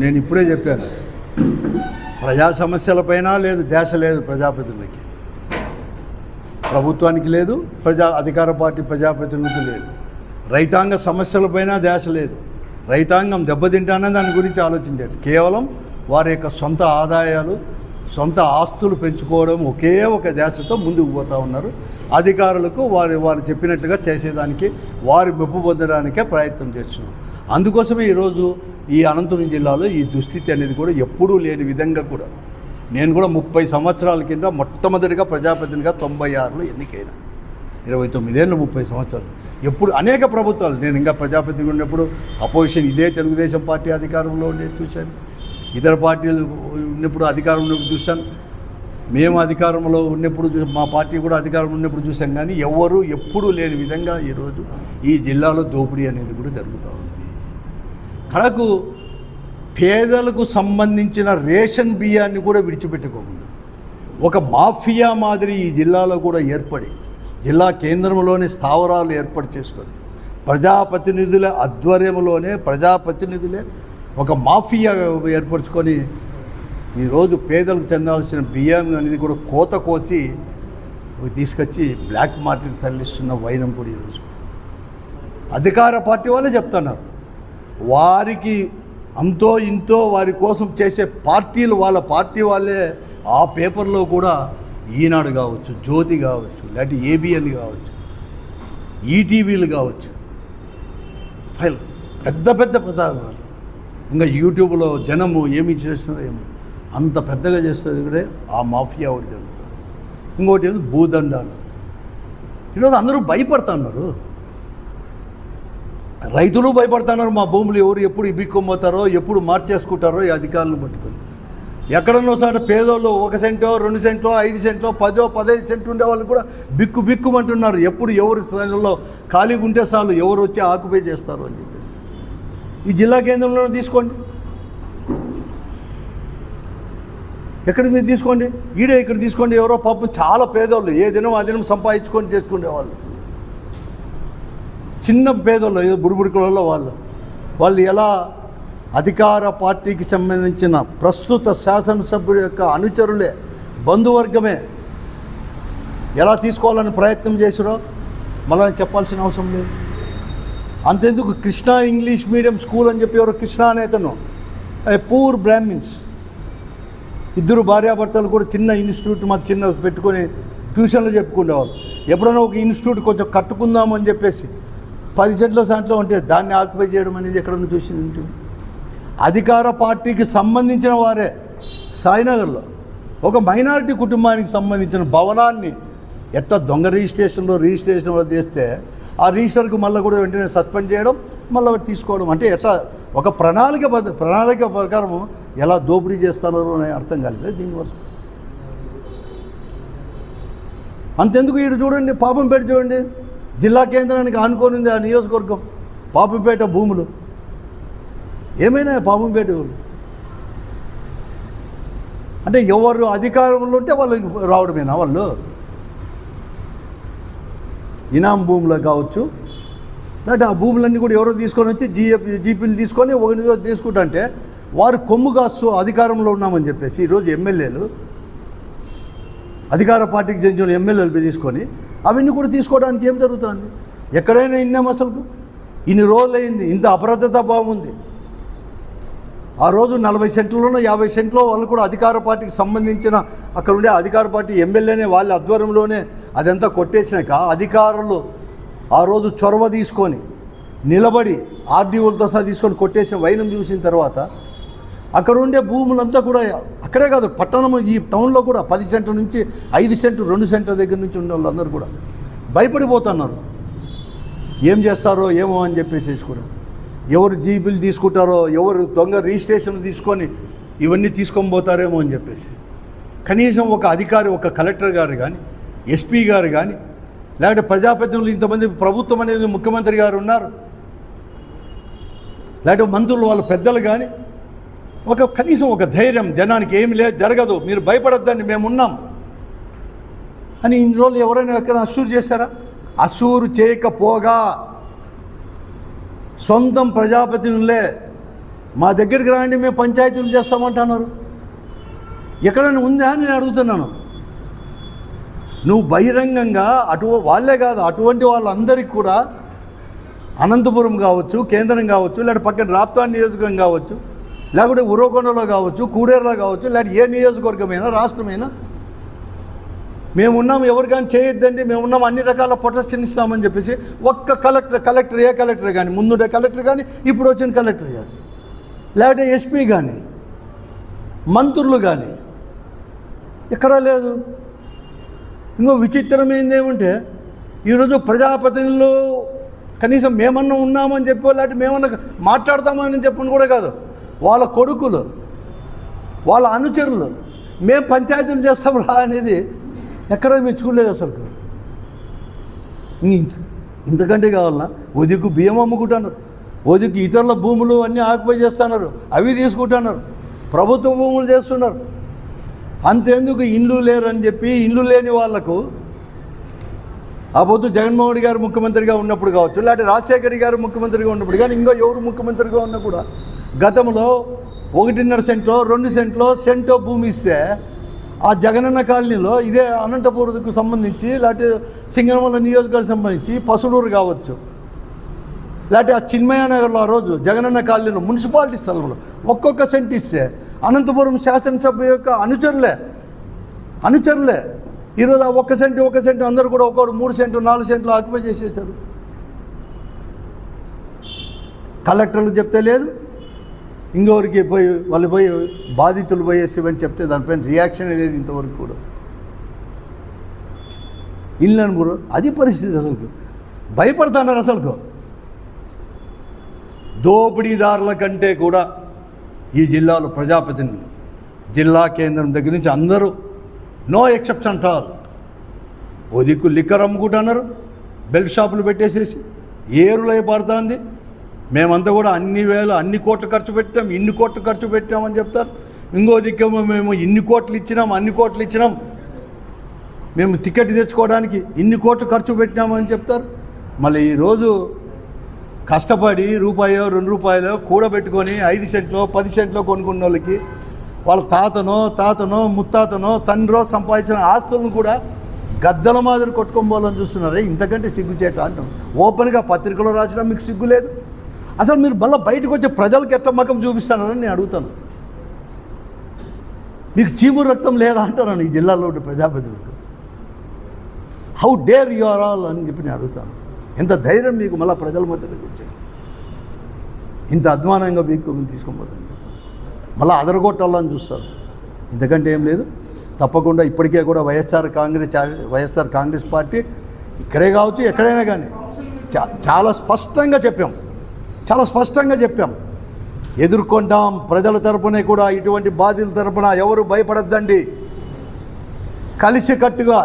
నేను ఇప్పుడే చెప్పాను. ప్రజా సమస్యలపైన లేదు దేశ లేదు ప్రజాప్రతినిధులకి ప్రభుత్వానికి లేదు ప్రజా అధికార పార్టీ ప్రజాప్రతినిధి లేదు. రైతాంగ సమస్యలపైన దేశ లేదు. రైతాంగం దెబ్బతింటానని దాని గురించి ఆలోచించారు కేవలం వారి యొక్క సొంత ఆదాయాలు సొంత ఆస్తులు పెంచుకోవడం ఒకే ఒక దేశతో ముందుకు పోతూ ఉన్నారు. అధికారులకు వారి వారు చెప్పినట్టుగా చేసేదానికి వారి మెప్పు పొందడానికే ప్రయత్నం చేస్తున్నారు అందుకోసమే ఈరోజు ఈ అనంతపురం జిల్లాలో ఈ దుస్థితి అనేది కూడా ఎప్పుడూ లేని విధంగా కూడా నేను కూడా ముప్పై సంవత్సరాల కింద మొట్టమొదటిగా ప్రజాప్రతినిధిగా తొంభై ఆరులో ఎన్నికైన. ఇరవై తొమ్మిదేళ్ళు ముప్పై సంవత్సరాలు. ఎప్పుడు అనేక ప్రభుత్వాలు. నేను ఇంకా ప్రజాప్రతినిధి ఉన్నప్పుడు అపోజిషన్ ఇదే తెలుగుదేశం పార్టీ అధికారంలో ఉండేది చూశాను. ఇతర పార్టీలు ఉన్నప్పుడు అధికారంలో చూశాను. మేము అధికారంలో ఉన్నప్పుడు చూ- మా పార్టీ కూడా అధికారంలో ఉన్నప్పుడు చూసాం కానీ ఎవరు ఎప్పుడూ లేని విధంగా ఈరోజు ఈ జిల్లాలో దోపిడీ అనేది కూడా జరుగుతూ ఉంది. కడకు పేదలకు సంబంధించిన రేషన్ బియ్యాన్ని కూడా విడిచిపెట్టుకోకుండా ఒక మాఫియా మాదిరి ఈ జిల్లాలో కూడా ఏర్పడి జిల్లా కేంద్రంలోని స్థావరాలు ఏర్పాటు చేసుకొని ప్రజాప్రతినిధుల ఆధ్వర్యంలోనే ప్రజాప్రతినిధులే ఒక మాఫియా ఏర్పరచుకొని ఈరోజు పేదలకు చెందాల్సిన బియ్యం అనేది కూడా కోత కోసి తీసుకొచ్చి బ్లాక్ మార్కెట్ తరలిస్తున్న వైనం కూడా ఈరోజు అధికార పార్టీ వాళ్ళే చెప్తున్నారు. వారికి అంతో ఇంతో వారి కోసం చేసే పార్టీలు వాళ్ళ పార్టీ వాళ్ళే ఆ పేపర్లో కూడా ఈనాడు కావచ్చు జ్యోతి కావచ్చు లేకపోతే ఏబిఎన్ కావచ్చు ఈటీవీలు కావచ్చు. ఫైల్ పెద్ద పెద్ద పదార్థాలు ఇంకా యూట్యూబ్లో జనము ఏమి చేస్తున్నారు ఏమి? అంత పెద్దగా చేస్తుంది కూడా ఆ మాఫియా ఒకటి జరుగుతుంది. ఇంకోటి ఏదో భూదండాలు. ఈరోజు అందరూ భయపడుతున్నారు. రైతులు భయపడుతున్నారు మా భూములు ఎవరు ఎప్పుడు ఇబ్బిక్కొమ్మతారో ఎప్పుడు మార్చేసుకుంటారో ఈ అధికారులను పట్టుకొని. ఎక్కడన్నో సార్ పేదోళ్ళు ఒక సెంటో రెండు సెంట్లో ఐదు సెంట్లో పదో పదహైదు సెంట్లు ఉండే వాళ్ళు కూడా బిక్కు బిక్కుమంటున్నారు. ఎప్పుడు ఎవరి స్థానంలో ఖాళీగా ఉంటే చాలు ఎవరు వచ్చి ఆక్యుపై చేస్తారు అని చెప్పేసి. ఈ జిల్లా కేంద్రంలో తీసుకోండి. ఎక్కడ మీరు తీసుకోండి? ఈడే ఇక్కడ తీసుకోండి. ఎవరో పాపం చాలా పేదోళ్ళు. ఏ దినం ఆ దినం సంపాదించుకొని చేసుకునేవాళ్ళు. చిన్న పేదోళ్ళు ఏదో బుడిబుడికలలో వాళ్ళు. వాళ్ళు ఎలా అధికార పార్టీకి సంబంధించిన ప్రస్తుత శాసనసభ్యుడు యొక్క అనుచరులే బంధువర్గమే ఎలా తీసుకోవాలని ప్రయత్నం చేసిరో మళ్ళీ చెప్పాల్సిన అవసరం లేదు. అంతెందుకు కృష్ణా ఇంగ్లీష్ మీడియం స్కూల్ అని చెప్పి ఎవరు కృష్ణా అనేతను పూర్ బ్రాహ్మిన్స్. ఇద్దరు భార్యాభర్తలు కూడా చిన్న ఇన్స్టిట్యూట్ మా చిన్న పెట్టుకొని ట్యూషన్లు చెప్పుకునేవాళ్ళు. ఎప్పుడైనా ఒక ఇన్స్టిట్యూట్ కొంచెం కట్టుకుందామని చెప్పేసి పది చెట్ల దాంట్లో ఉంటే దాన్ని ఆక్యుపై చేయడం అనేది ఎక్కడన్నా చూసింది ఉంటుంది అధికార పార్టీకి సంబంధించిన వారే సాయినగర్లో. ఒక మైనారిటీ కుటుంబానికి సంబంధించిన భవనాన్ని ఎట్లా దొంగ రిజిస్ట్రేషన్లో రిజిస్ట్రేషన్ చేస్తే ఆ రిజిస్టర్కు మళ్ళీ కూడా వెంటనే సస్పెండ్ చేయడం మళ్ళీ తీసుకోవడం అంటే ఎట్లా ఒక ప్రణాళిక బద్ద- ప్రణాళిక ప్రకారం ఎలా దోపిడీ చేస్తారో అని అర్థం కాలేదు దీనివల్ల? అంతెందుకు వీడు చూడండి పాపం పెట్టి చూడండి. జిల్లా కేంద్రానికి ఆనుకొని ఉంది ఆ నియోజకవర్గం. పాపంపేట భూములు. ఏమైనా పాపంపేట అంటే ఎవరు అధికారంలో ఉంటే వాళ్ళు రావడమేనా వాళ్ళు? ఇనాం భూములు కావచ్చు. లేకపోతే ఆ భూములన్నీ కూడా ఎవరో తీసుకొని వచ్చి జీఎఫ్ జీపీలు తీసుకొని ఒకరిని తీసుకుంటుంటే వారు కొమ్ము కాస్తూ అధికారంలో ఉన్నామని చెప్పేసి ఈరోజు ఎమ్మెల్యేలు అధికార పార్టీకి చెందిన ఎమ్మెల్యేలు తీసుకొని అవన్నీ కూడా తీసుకోవడానికి ఏం జరుగుతుంది? ఎక్కడైనా ఇన్నాం అసలు ఇన్ని రోజులు అయింది ఇంత అప్రదత భావం ఉంది ఆ రోజు నలభై సెంట్లలోనో యాభై సెంట్లో వాళ్ళు కూడా అధికార పార్టీకి సంబంధించిన అక్కడ ఉండే అధికార పార్టీ ఎమ్మెల్యేనే వాళ్ళ ఆధ్వర్యంలోనే అదంతా కొట్టేసినాక అధికారులు ఆ రోజు చొరవ తీసుకొని నిలబడి ఆర్డీఓలతో సహా తీసుకొని కొట్టేసిన వైనం చూసిన తర్వాత అక్కడ ఉండే భూములంతా కూడా అక్కడే కాదు పట్టణం ఈ టౌన్లో కూడా పది సెంటర్ నుంచి ఐదు సెంటు రెండు సెంట్ల దగ్గర నుంచి ఉండే వాళ్ళందరూ కూడా భయపడిపోతున్నారు. ఏం చేస్తారో ఏమో అని చెప్పేసి కూడా. ఎవరు జీబీలు తీసుకుంటారో ఎవరు దొంగ రిజిస్ట్రేషన్ తీసుకొని ఇవన్నీ తీసుకొని పోతారేమో అని చెప్పేసి. కనీసం ఒక అధికారి ఒక కలెక్టర్ గారు కానీ ఎస్పీ గారు కానీ లేకపోతే ప్రజాప్రతినిధులు ఇంతమంది ప్రభుత్వం అనేది ముఖ్యమంత్రి గారు ఉన్నారు. లేకపోతే మంత్రులు వాళ్ళ పెద్దలు కానీ ఒక కనీసం ఒక ధైర్యం జనానికి ఏమి లేదు జరగదు. మీరు భయపడద్దండి మేమున్నాం. అని ఇన్ని రోజులు ఎవరైనా ఎక్కడ అసూరు చేశారా? అసూరు చేయకపోగా సొంతం ప్రజాప్రతినిధులే మా దగ్గరికి రాండి మేము పంచాయతీలు చేస్తామంటున్నారు. ఎక్కడైనా ఉందా అని నేను అడుగుతున్నాను. నువ్వు బహిరంగంగా అటు వాళ్ళే కాదు అటువంటి వాళ్ళందరికీ కూడా అనంతపురం కావచ్చు కేంద్రం కావచ్చు లేకపోతే పక్కన రాప్తా నియోజకవర్గం కావచ్చు లేకపోతే ఉరవకొండలో కావచ్చు కూడేరులో కావచ్చు లేకపోతే ఏ నియోజకవర్గమైనా రాష్ట్రమైనా. మేమున్నాం ఎవరికైనా చేయొద్దండి మేమున్నాం అన్ని రకాల ప్రొటెక్షన్ ఇస్తామని చెప్పేసి ఒక్క కలెక్టర్ కలెక్టర్ ఏ కలెక్టర్ కానీ ముందుండే కలెక్టర్ కానీ ఇప్పుడు వచ్చిన కలెక్టర్ కానీ లేకపోతే ఎస్పీ కానీ మంత్రులు కానీ ఎక్కడా లేదు. ఇంకో విచిత్రమైంది ఏమంటే ఈరోజు ప్రజాప్రతినిధులు కనీసం మేమన్నా ఉన్నామని చెప్పో లేకపోతే మేమన్నా మాట్లాడతామని చెప్పని కూడా కాదు. వాళ్ళ కొడుకులు వాళ్ళ అనుచరులు మేము పంచాయతీలు చేస్తాం రా అనేది ఎక్కడ మేము చూడలేదు అసలు. ఇంతకంటే కావాలన్నా ఒదికు బియ్యం అమ్ముకుంటున్నారు. ఒదికి ఇతరుల భూములు అన్నీ ఆక్యుపై చేస్తున్నారు. అవి తీసుకుంటున్నారు. ప్రభుత్వ భూములు చేస్తున్నారు. అంతేందుకు ఇండ్లు లేరని చెప్పి ఇండ్లు లేని వాళ్ళకు ఆ పొద్దు జగన్మోహన్ గారు ముఖ్యమంత్రిగా ఉన్నప్పుడు కావచ్చు లేకపోతే రాజశేఖర్ గారు ముఖ్యమంత్రిగా ఉన్నప్పుడు కానీ ఇంకో ఎవరు ముఖ్యమంత్రిగా ఉన్నా కూడా గతంలో ఒకటిన్నర సెంట్లో రెండు సెంట్లో సెంటో భూమి ఇస్తే ఆ జగనన్న కాలనీలో ఇదే అనంతపురంకు సంబంధించి లేకపోతే సింగనమల్ల నియోజకవర్గం సంబంధించి పసులూరు కావచ్చు. లేకపోతే ఆ చిన్మయ నగర్లో ఆ రోజు జగనన్న కాలనీలో మున్సిపాలిటీ స్థలంలో ఒక్కొక్క సెంట్ ఇస్తే అనంతపురం శాసనసభ యొక్క అనుచరులే అనుచరులే. ఈరోజు ఆ ఒక్క సెంటు ఒక్క సెంటు అందరూ కూడా ఒక్కొక్కడు మూడు సెంటు నాలుగు సెంట్లు ఆక్యుపై చేసేసారు కలెక్టర్లు చెప్తే లేదు ఇంకొకరికి పోయి వాళ్ళు పోయి బాధితులు పోయేసి చెప్తే దానిపైన రియాక్షన్ లేదు ఇంతవరకు కూడా. ఇల్లు కూడా అది పరిస్థితి అసలు భయపడుతున్నారు అసలుకు. దోపిడీదారుల కంటే కూడా ఈ జిల్లాలో ప్రజాప్రతినిధులు జిల్లా కేంద్రం దగ్గర నుంచి అందరూ నో ఎక్సెప్షన్ అంటారు ఒదిక్కు ఓ దిక్కు లిక్కర్ అమ్ముకుంటున్నారు బెల్ట్ షాపులు పెట్టేసేసి ఏరులై పడుతుంది మేమంతా కూడా అన్ని వేల అన్ని కోట్లు ఖర్చు పెట్టాం ఇన్ని కోట్లు ఖర్చు పెట్టామని చెప్తారు. ఇంకో దిక్కేమో మేము ఇన్ని కోట్లు ఇచ్చినాం అన్ని కోట్లు ఇచ్చినాం. మేము టికెట్ తెచ్చుకోవడానికి ఇన్ని కోట్లు ఖర్చు పెట్టినామని చెప్తారు. మళ్ళీ ఈరోజు కష్టపడి రూపాయో రెండు రూపాయలు కూడబెట్టుకొని ఐదు సెంట్లో పది సెంట్లో కొనుక్కున్న వాళ్ళకి వాళ్ళ తాతనో తాతనో ముత్తాతనో తండ్రో సంపాదించిన ఆస్తులను కూడా గద్దల మాదిరి కొట్టుకోబోలని చూస్తున్నారే. ఇంతకంటే సిగ్గుచేట అంటాం. ఓపెన్గా పత్రికలో రాసినా మీకు సిగ్గు లేదు అసలు మీరు మళ్ళీ బయటకు వచ్చే ప్రజలకు ఎట్లా మకం చూపిస్తానని నేను అడుగుతాను. మీకు చీము రక్తం లేదా అంటాను ఈ జిల్లాలో ఉండే ప్రజాప్రతినిధులకు? How dare you are all అని చెప్పి నేను అడుగుతాను. ఎంత ధైర్యం మీకు మళ్ళీ ప్రజల మధ్యలోకి వచ్చాయి ఇంత అధ్వానంగా మీకు తీసుకొని పోతాను మళ్ళీ అదరగొట్టాలని చూస్తారు. ఇంతకంటే ఏం లేదు. తప్పకుండా ఇప్పటికే కూడా YSR Congress YSR Congress party ఇక్కడే కావచ్చు ఎక్కడైనా కానీ. చా చాలా స్పష్టంగా చెప్పాం. చాలా స్పష్టంగా చెప్పాం. ఎదుర్కొంటాం ప్రజల తరపునే కూడా ఇటువంటి బాధ్యుల తరపున ఎవరు భయపడద్దండి. కలిసికట్టుగా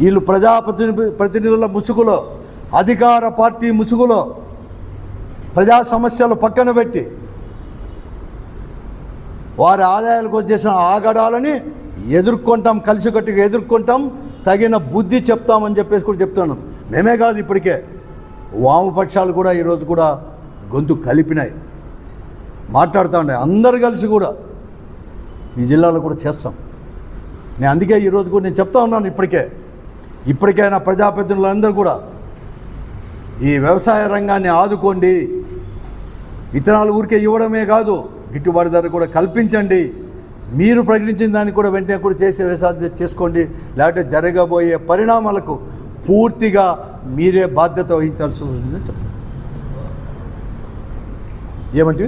వీళ్ళు ప్రజాప్రతినిధి ప్రతినిధుల ముసుగులో అధికార పార్టీ ముసుగులో ప్రజా సమస్యలు పక్కన పెట్టి వారి ఆదాయాలకు వచ్చేసిన ఆగడాలని ఎదుర్కొంటాం కలిసికట్టుగా ఎదుర్కొంటాం తగిన బుద్ధి చెప్తామని చెప్పేసి కూడా చెప్తున్నాం మేమే కాదు ఇప్పటికే. వామపక్షాలు కూడా ఈరోజు కూడా గొంతు కలిపినాయి. మాట్లాడుతూ ఉన్నాయి. అందరు కలిసి కూడా ఈ జిల్లాలో కూడా చేస్తాం. నేను అందుకే ఈరోజు కూడా నేను చెప్తా ఉన్నాను ఇప్పటికే. ఇప్పటికైనా ప్రజాప్రతినిధులందరూ కూడా ఈ వ్యవసాయ రంగాన్ని ఆదుకోండి. విత్తనాలు ఊరికే ఇవ్వడమే కాదు గిట్టుబాటు ధర కూడా కల్పించండి. మీరు ప్రకటించిన దాన్ని కూడా వెంటనే కూడా చేసే వ్యవసాయం చేసుకోండి. లేకపోతే జరగబోయే పరిణామాలకు పూర్తిగా మీరే బాధ్యత వహించాల్సి ఉంటుందని చెప్తాను. ఏమంటే